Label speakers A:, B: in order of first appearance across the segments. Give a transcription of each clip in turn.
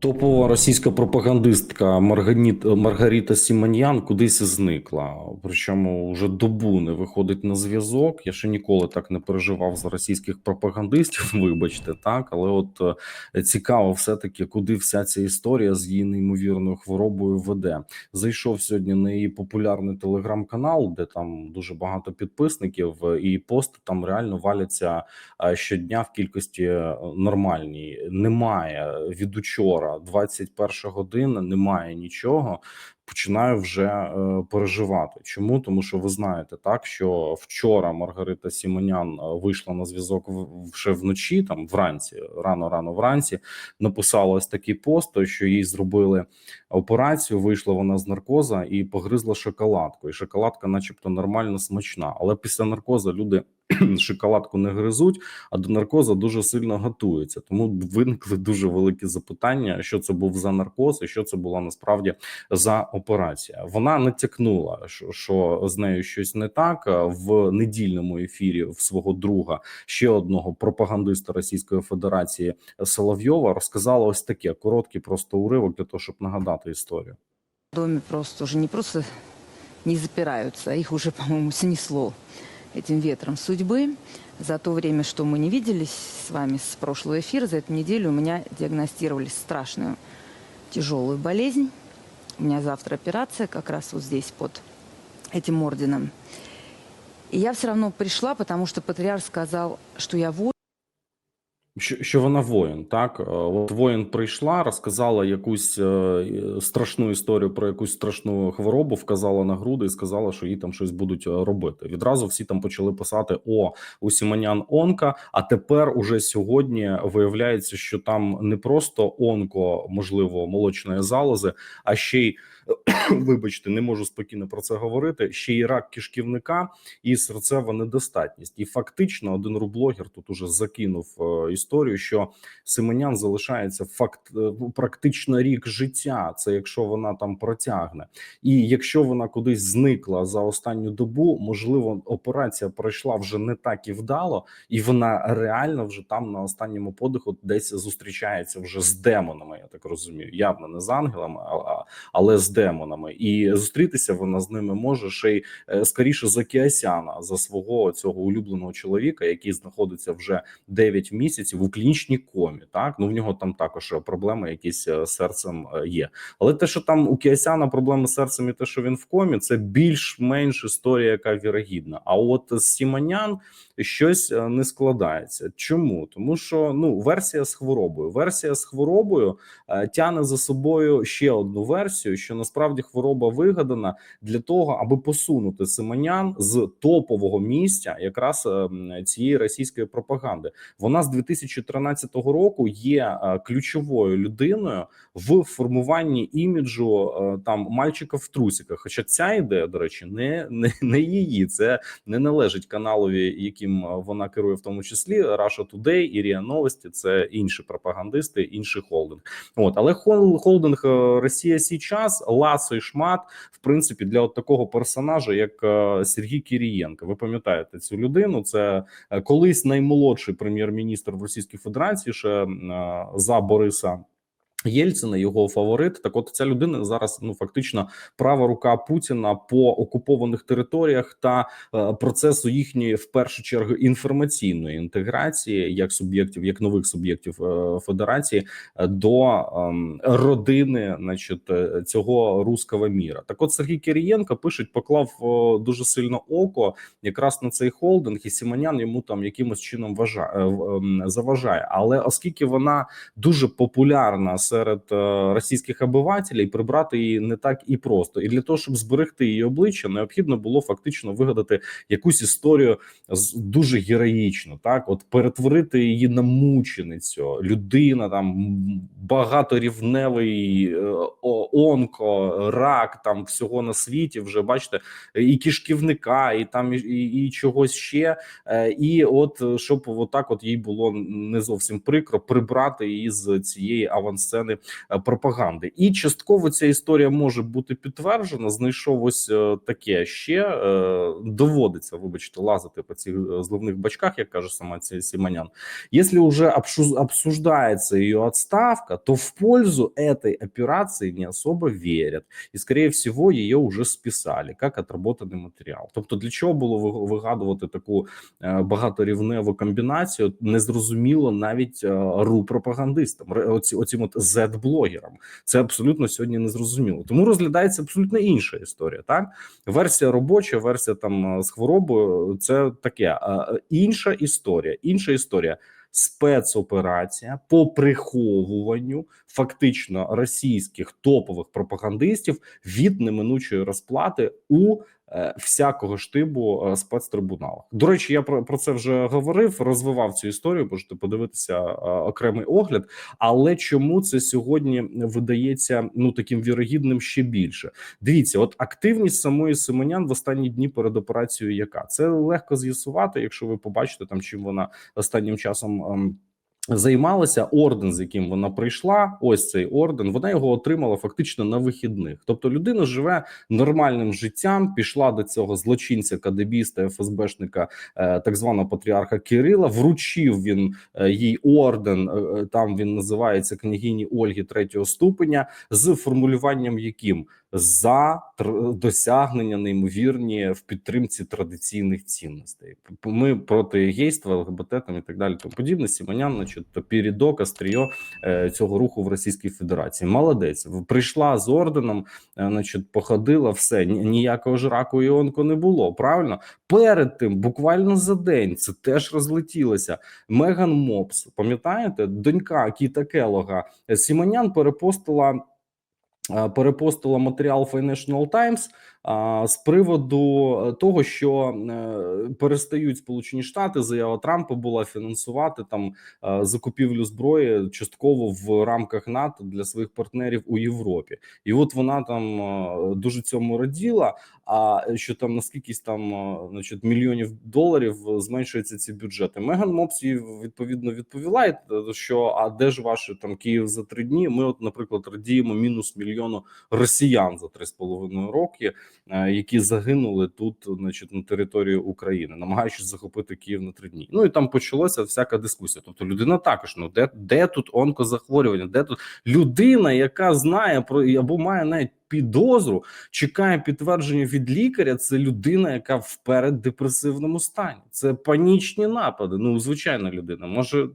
A: Топова російська пропагандистка Марганіт Маргарита Сімоньян кудись зникла. Причому вже добу не виходить на зв'язок. Я ще ніколи так не переживав за російських пропагандистів. Вибачте, так але от е, цікаво, все таки, куди вся ця історія з її неймовірною хворобою веде. Зайшов сьогодні на її популярний телеграм-канал, де там дуже багато підписників, е, і пости там реально валяться е, щодня в кількості нормальній. Немає від учора 21 година, немає нічого. Починаю вже е, переживати. Чому? Тому що ви знаєте, так що вчора Маргарита Сімонян е, вийшла на зв'язок в- ще вночі, там вранці, рано, рано вранці, написала ось такий пост, що їй зробили операцію. Вийшла вона з наркоза і погризла шоколадку. І шоколадка, начебто, нормально смачна. Але після наркоза люди шоколадку не гризуть, а до наркоза дуже сильно готуються. Тому виникли дуже великі запитання, що це був за наркоз, і що це була насправді за операція. Вона натякнула, що, з нею щось не так в недільному ефірі в свого друга ще одного пропагандиста Російської Федерації Соловйова розказала ось таке короткий просто уривок для того, щоб нагадати історію.
B: В доме просто уже не просто не запираются, их уже, по-моему, снесло этим ветром судьбы. За то время, что мы не виделись с вами с прошлого эфира, за эту неделю у меня диагностировали страшную тяжелую болезнь. У меня завтра операция как раз вот здесь под этим орденом. И я все равно пришла, потому что патриарх сказал, что я воин.
A: Що, що вона воїн, так Е, от воїн прийшла, розказала якусь е, страшну історію про якусь страшну хворобу, вказала на груди і сказала, що їй там щось будуть е, робити. Відразу всі там почали писати: О, у Сімонян онка. А тепер уже сьогодні виявляється, що там не просто онко, можливо, молочної залози, а ще й вибачте, не можу спокійно про це говорити. Ще й рак кишківника і серцева недостатність. І фактично один рублогер тут уже закинув е, історію, що Симонян залишається факт е, практично рік життя. Це якщо вона там протягне, і якщо вона кудись зникла за останню добу, можливо, операція пройшла вже не так і вдало, і вона реально вже там на останньому подиху десь зустрічається вже з демонами. Я так розумію, явно не з ангелами, але з демонами. І зустрітися вона з ними може ще й е, скоріше за Кіасяна, за свого цього улюбленого чоловіка, який знаходиться вже 9 місяців у клінічній комі. Так ну в нього там також проблеми якісь е, з серцем е, є. Але те, що там у Кіасяна проблеми з серцем, і те, що він в комі, це більш-менш історія, яка вірогідна. А от з Сімонян щось е, не складається. Чому? Тому що ну версія з хворобою. Версія з хворобою е, тягне за собою ще одну версію, що насправді хвороба вигадана для того, аби посунути Симонян з топового місця, якраз е, цієї російської пропаганди. Вона з 2013 року є е, ключовою людиною в формуванні іміджу е, там мальчика в трусиках. Хоча ця ідея, до речі, не, не, не її. Це не належить каналові, яким вона керує, в тому числі Russia Today і Новості. Це інші пропагандисти, інший холдинг. От але хол- холдинг Росія Січас, ласо і шмат, в принципі, для от такого персонажа, як е, Сергій Кірієнко. Ви пам'ятаєте цю людину? Це е, колись наймолодший прем'єр-міністр в Російській Федерації, ще е, за Бориса. Єльцина, його фаворит. Так, от ця людина зараз ну фактично права рука Путіна по окупованих територіях та е, процесу їхньої в першу чергу інформаційної інтеграції як суб'єктів, як нових суб'єктів е, федерації е, до ем, родини, значить, е, цього руського міра. Так, от Сергій Кирієнко пишуть, поклав о, дуже сильно око якраз на цей холдинг, і Сімонян йому там якимось чином вважає, е, ем, заважає. Але оскільки вона дуже популярна серед е, російських обивателів, прибрати її не так і просто. І для того, щоб зберегти її обличчя, необхідно було фактично вигадати якусь історію дуже героїчну, так от перетворити її на мученицю, людина там багаторівневий е, онко, рак там всього на світі. Вже бачите, і кишківника, і там і, і, і чогось ще. Е, І от щоб отак, от їй було не зовсім прикро прибрати її з цієї авансцени сцени пропаганди. І частково ця історія може бути підтверджена. Знайшов ось е, таке ще е, доводиться, вибачте, лазити по цих е, зливних бачках, як каже сама ця Сіманян. Уже обшу- обсуждается ее отставка, то в пользу этой операции не особо верят. І, скорее всего, її вже списали як отработаний матеріал. Тобто, для чого було вигадувати таку багаторівневу комбінацію? Незрозуміло навіть е, ру пропагандистам, оці, оцім от Z-блогерам. Це абсолютно сьогодні незрозуміло. Тому розглядається абсолютно інша історія. Так, версія робоча, версія там е, з хворобою. Це таке е, інша історія. Інша історія. Спецоперація по приховуванню фактично російських топових пропагандистів від неминучої розплати у всякого штибу е, спецтрибуналах. До речі, я про, це вже говорив, розвивав цю історію. Можете подивитися е, окремий огляд. Але чому це сьогодні видається ну таким вірогідним ще більше? Дивіться, от активність самої Симонян в останні дні перед операцією, яка це легко з'ясувати, якщо ви побачите там, чим вона останнім часом. Займалася орден, з яким вона прийшла. Ось цей орден. Вона його отримала фактично на вихідних. Тобто людина живе нормальним життям. Пішла до цього злочинця, кадебіста, ФСБшника, е, так званого патріарха Кирила. Вручив він е, їй орден. е, Там він називається княгині Ольги третього ступеня з формулюванням, яким за досягнення неймовірні в підтримці традиційних цінностей. Ми проти гейства, ЛГБТ там і так далі. Тому подібне. Сімонян, значить, передок, остріо е, цього руху в Російській Федерації. Молодець, прийшла з орденом, е, значить, походила, все ні- ніякого ж раку іонку не було. Правильно, перед тим, буквально за день, це теж розлетілося. Меган Мопс, пам'ятаєте, донька Кіта Келога е, Сімонян перепостила. Е, Перепостила матеріал Financial Times з приводу е, того, що е, перестають Сполучені Штати заява Трампа була фінансувати там е, закупівлю зброї частково в рамках НАТО для своїх партнерів у Європі, і от вона там дуже цьому раділа. А що там на скількись там значить, мільйонів доларів зменшуються ці бюджети? Меган Мопс їй відповідно відповіла, що а де ж ваше там Київ за три дні? Ми, от, наприклад, радіємо мінус мільйону росіян за три з половиною роки, які загинули тут, значить, на території України, намагаючись захопити Київ на три дні. Ну і там почалася всяка дискусія. Тобто, людина також ну де, де тут онкозахворювання, де тут людина, яка знає про або має навіть підозру, чекає підтвердження від лікаря. Це людина, яка в переддепресивному стані. Це панічні напади. Ну, звичайна людина. Може, е,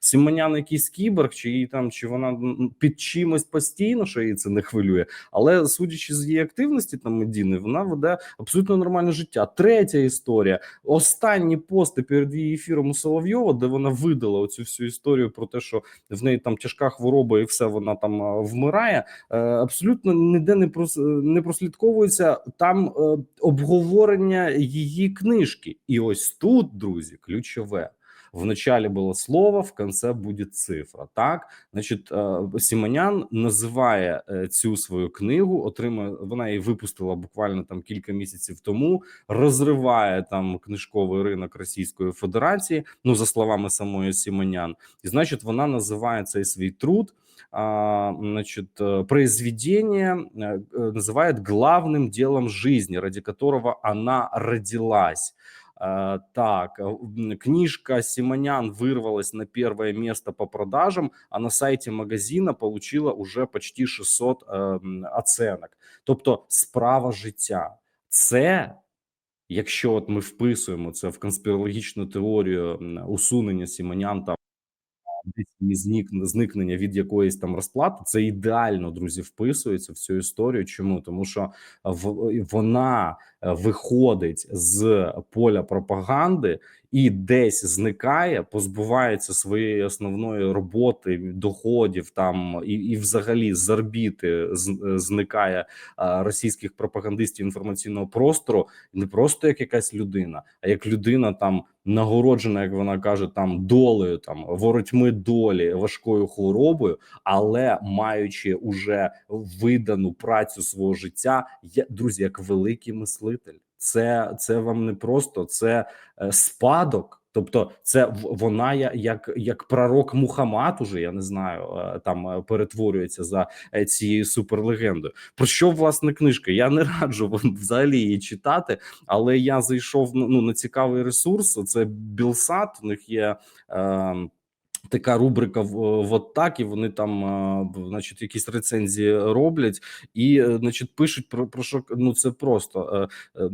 A: Сімонян якийсь кіборг, чи їй там, чи вона під чимось постійно, що її це не хвилює. Але судячи з її активності там медійної, вона веде абсолютно нормальне життя. Третя історія. Останні пости перед її ефіром у Соловйова, де вона видала оцю всю історію про те, що в неї там тяжка хвороба, і все вона там е, вмирає. е, Абсолютно ніде не прос не прослідковується там е, обговорення її книжки. І ось тут, друзі, ключове. В начале было слово, в конце будет цифра. Так, значить, е, Сімонян називає е, цю свою книгу, отримує вона її випустила буквально там кілька місяців тому. Розриває там книжковий ринок Російської Федерації. Ну за словами самої Сімонян, і значить, вона називає цей свій труд а, значит, э, произведение э, э, называет главным делом жизни, ради которого она родилась. Э, Так, э, м, книжка Симонян вырвалась на первое место по продажам, а на сайте магазина получила уже почти 600 е, м, оценок. Тобто, справа життя. Це, якщо от ми вписуємо це в конспірологічну теорію м, усунення Сімонян там десь зникнення від якоїсь там розплати, це ідеально, друзі, вписується в цю історію. Чому? Тому що в, вона виходить з поля пропаганди і десь зникає, позбувається своєї основної роботи, доходів там і, і взагалі з з- зникає російських пропагандистів інформаційного простору не просто як якась людина, а як людина там нагороджена, як вона каже, там долею, там воротьми долі важкою хворобою, але маючи уже видану працю свого життя, я друзі, як великий мислитель. Це це вам не просто це е, спадок Тобто, це вона як, як пророк Мухаммад, уже я не знаю, е, там е, перетворюється за цією суперлегендою. Про що власне книжка? Я не раджу вам взагалі її читати, але я зайшов ну, на цікавий ресурс. Це Білсат. У них є. Е, Така рубрика в, в «Оттак», і вони там, е, значить, якісь рецензії роблять, і, е, значить, пишуть про, про що ну це просто е, е,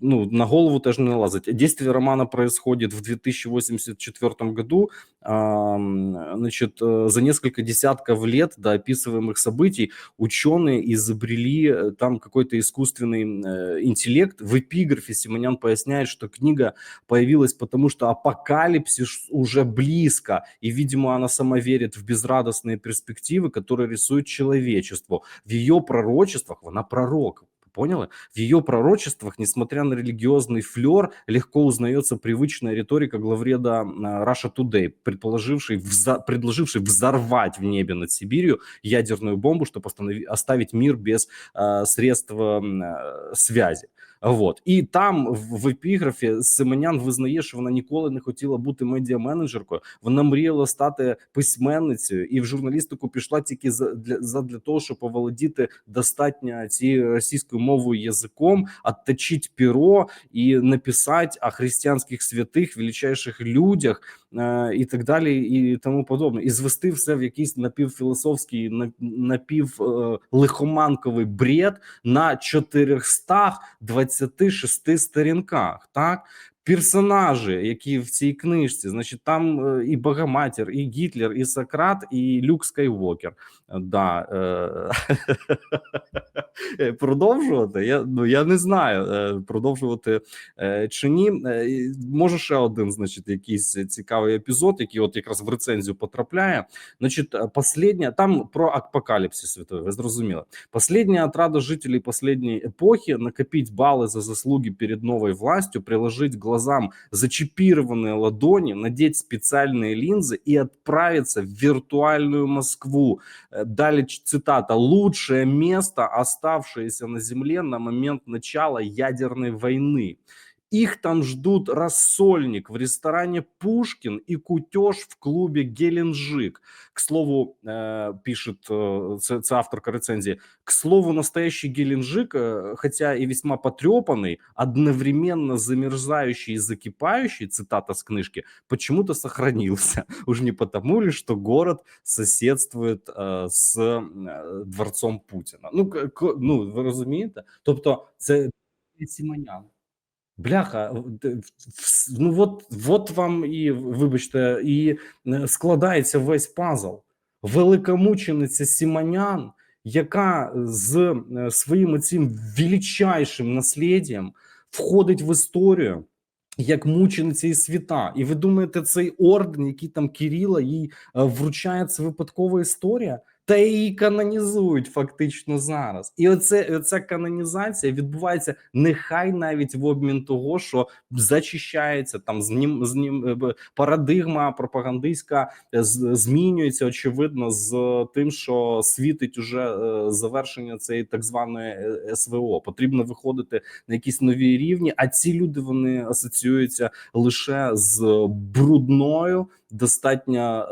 A: ну на голову теж не налазить. Действие романа происходит в 2084 году, значит, э, за несколько десятков лет до описываемых событий ученые изобрели э, там какой-то искусственный э, интеллект. В эпиграфе Симонян поясняет, что книга появилась потому, что апокалипсис уже близко, и, видимо, она сама верит в безрадостные перспективы, которые рисует человечеству. В ее пророчествах, она пророк, Поняли? В ее пророчествах, несмотря на религиозный флер, легко узнается привычная риторика главреда а, Russia Today, предположивший вза- предложивший взорвать в небе над Сибирью ядерную бомбу, чтобы оставить мир без а, средств м, а, связи. Вот і там в, епіграфі Семенян визнає, що вона ніколи не хотіла бути медіа-менеджеркою. Вона мріяла стати письменницею, і в журналістику пішла тільки за для, того, щоб оволодіти достатньо цією російською мовою язиком, отточить перо і написати о християнських святих, величайших людях і так далі, і тому подобне, і звести все в якийсь напівфілософський, на- напів е, лихоманковий бред на 426 сторінках. Так персонажі, які в цій книжці, значить, там е, і Богоматір, і Гітлер, і Сократ, і Люк Скайвокер. Е, Да, е, продовжувати. Я ну я не знаю, е, продовжувати е, чи ні. Е, і Може ще один, значить, якийсь цікавий епізод, який от якраз в рецензію потрапляє. Значит, э, последняя, там про апокалипсис святой, вы зрозумели. Последняя отрада жителей последней эпохи накопить баллы за заслуги перед новой властью, приложить к глазам зачипированные ладони, надеть специальные линзы и отправиться в виртуальную Москву. Э, Далее ч- цитата. «Лучшее место, оставшееся на Земле на момент начала ядерной войны». Их там ждут рассольник в ресторане Пушкин и кутеж в клубе Геленджик. К слову, э, пишет э, це, це авторка рецензии. К слову, настоящий Геленджик, э, хотя и весьма потрепанный, одновременно замерзающий и закипающий, цитата с книжки, почему-то сохранился. Уж не потому ли, что город соседствует э, з э, дворцом Путіна. Ну, к- к- ну ви розумієте? Тобто, це Сімонян. Бляха, ну от, от вам і вибачте, і е, складається весь пазл. Великомучениця Сімонян, яка з е, своїм цим величайшим насліддям входить в історію як мучениця і світа. І ви думаєте, цей орден, який там Кирила їй е, вручає, це випадкова історія? Та її канонізують фактично зараз. І оце оця канонізація відбувається нехай навіть в обмін того, що зачищається там знім, знім е, парадигма пропагандистська е, змінюється очевидно з тим, що світить уже е, завершення цієї так званої СВО. Потрібно виходити на якісь нові рівні. А ці люди вони асоціюються лише з брудною, достатньо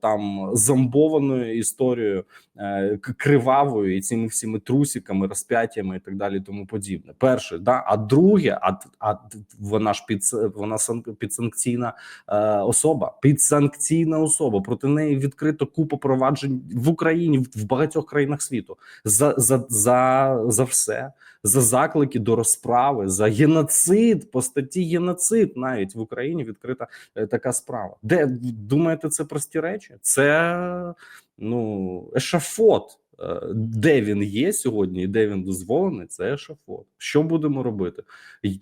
A: там зомбованою історією, е, кривавою і цими всіми трусиками, розп'яттями і так далі, тому подібне. Перше, да, а друге, а, а вона ж під вона сан- підсанкційна е, особа, підсанкційна особа. Проти неї відкрито купа проваджень в Україні в багатьох країнах світу за, за, за, за все, за заклики до розправи, за геноцид по статті геноцид навіть в Україні відкрита е, така справа. Де думаєте, це прості речі? Це ну ешафот. Е, Де він є сьогодні, і де він дозволений, це ешафот. Що будемо робити?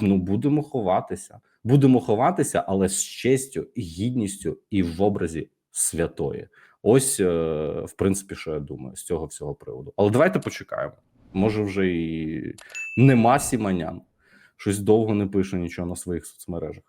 A: Ну будемо ховатися. Будемо ховатися, але з честю, гідністю і в образі святої. Ось, е, в принципі, що я думаю з цього всього приводу. Але давайте почекаємо. Може, вже і нема сіманян. Щось довго не пише нічого на своїх соцмережах.